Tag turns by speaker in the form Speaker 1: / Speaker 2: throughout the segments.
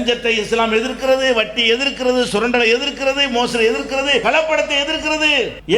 Speaker 1: லஞ்சத்தை இஸ்லாம் எதிர்க்கிறது வட்டி எதிர்க்கிறது சுரண்டலை எதிர்க்கிறது மோசடி எதிர்க்கிறது கலப்படத்தை எதிர்க்கிறது.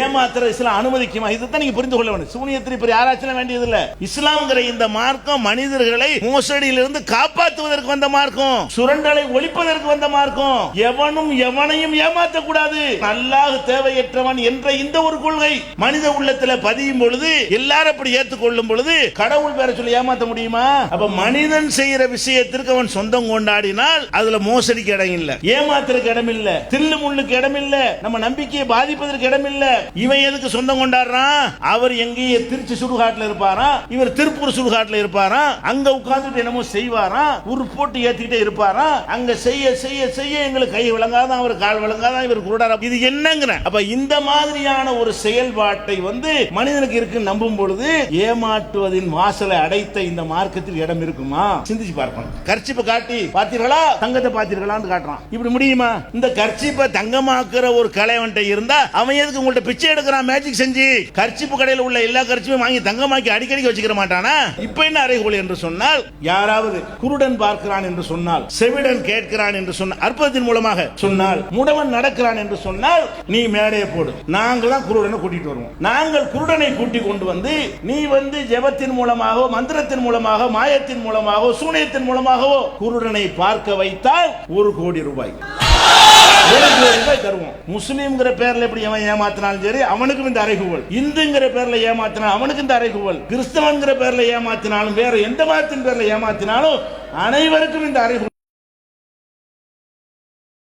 Speaker 1: ஏமாத்திர இஸ்லாம் அனுமதிக்குமா? இதுதான் நீங்க புரிந்து கொள்ள வேண்டும். சூனியத்தில் இப்படி ஆராய்ச்சி வேண்டியதில்ல. இஸ்லாம்ங்கிற இந்த மார்க்கம் மனிதர்களை மோசடியிலிருந்து காப்பாற்றுவதற்கு வந்த மார்க்கம் சுரண்டலை ஒழிப்பதற்கு வந்த மார்க்கம். எவனும் எவனையும் ஏமாற்றக்கூடாது அல்லாஹ் தேவையற்றவன் என்ற இந்த ஒரு கொள்கை மனித உள்ளத்துல பதியும் பொழுது எல்லாரும் அப்படி ஏற்றுக்கொள்ளும் பொழுது கடவுள் பேர சொல்லி ஏமாத்த முடியுமா? அப்ப மனிதன் செய்யற விஷயத்திற்கு அவன் சொந்தம் கொண்டாடினால் அதுல மோசடிக்கு இடம் இல்ல. ஏமாத்துறதுக்கு இடம் இல்ல. தில்லு முள்ளுக்கு இடம் இல்ல. நம்ம நம்பிக்கையை பாதிப்பதற்கு இடம் இல்ல. இவன் எதுக்கு சொந்தம் கொண்டாடுறான்? அவர் எங்கேயே திருச்சி சுடுகாட்டுல இருப்பாரா? இவர் திருப்பூர் சுடுகாட்டுல இருப்பாரா? அங்க உட்கார்ந்துட்டு என்னமோ செய்வாரா? ஒரு போட்டு ஏத்திக்கிட்டே இருப்பாரா? அங்க செய்ய செய்ய செய்ய எங்களுக்கு கை விளங்காதான் அவர் கால் விளங்காதான் இவர் குருடாரா? இது என்னங்கிற. அப்ப இந்த மாதிரியான ஒரு செயல்பாட்டை வந்து மனிதனுக்கு இருக்கு நம்பும் பொழுது ஏமாற்றுவதின் வாசலை அடைத்த இந்த மார்க்கத்தில் இடம் இருக்குமா? சிந்திச்சு பார்க்கணும். கர்ச்சிப்பை காட்டி பார்த்தீர்களா? தங்கத்தை பார்த்திருக்கலாம்னு காட்டுறான். இப்படி முடியுமா? இந்த கர்ச்சிப்பை தங்கமாக்குற ஒரு கலைவன்ட்ட இருந்தா அவன் எதுக்கு உங்கள்ட்ட பிச்சை எடுக்கிறான் மேஜிக் செஞ்சு? கர்ச்சிப்பு கடையில் உள்ள எல்லா கர்ச்சிப்பையும் வாங்கி தங்கமாக்கி அடிக்கடி வச்சுக்கிற மாட்டானா? இப்ப என்ன அறைகோல் என்று சொன்னால் யாராவது குருடன் பார்க்கிறான் என்று சொன்னால் செவிடன் கேட்கிறான் என்று சொன்ன அற்புதத்தின் மூலமாக சொன்னால் முடவன் நடக்கிறான் என்று சொன்னால் நீ மேடையை போடு. நாங்கள் தான் குருடனை கூட்டிட்டு வருவோம். நாங்கள் குருடனை கூட்டி கொண்டு வந்து நீ வந்து ஜெபத்தின் மூலமாகவோ மந்திரத்தின் மூலமாக மாயத்தின் மூலமாகவோ சூனியத்தின் மூலமாகவோ குருடனை பார்க்க வைத்தால் ஒரு கோடி ரூபாய். ஒரு கோடி ரூபாய் தருவோம் முஸ்லீம்ங்கிற பேர்ல எப்படி அவன் ஏமாத்தினாலும் சரி அவனுக்கும் இந்த அறைகூவல் இந்துங்கிற பேர்ல ஏமாத்தினாலும் அவனுக்கு இந்த அறைகூவல் கிறிஸ்தவன்கிற பேர்ல ஏமாத்தினாலும் வேற எந்த மதத்தின் பேர்ல ஏமாத்தினாலும் அனைவருக்கும் இந்த அறைகூவல்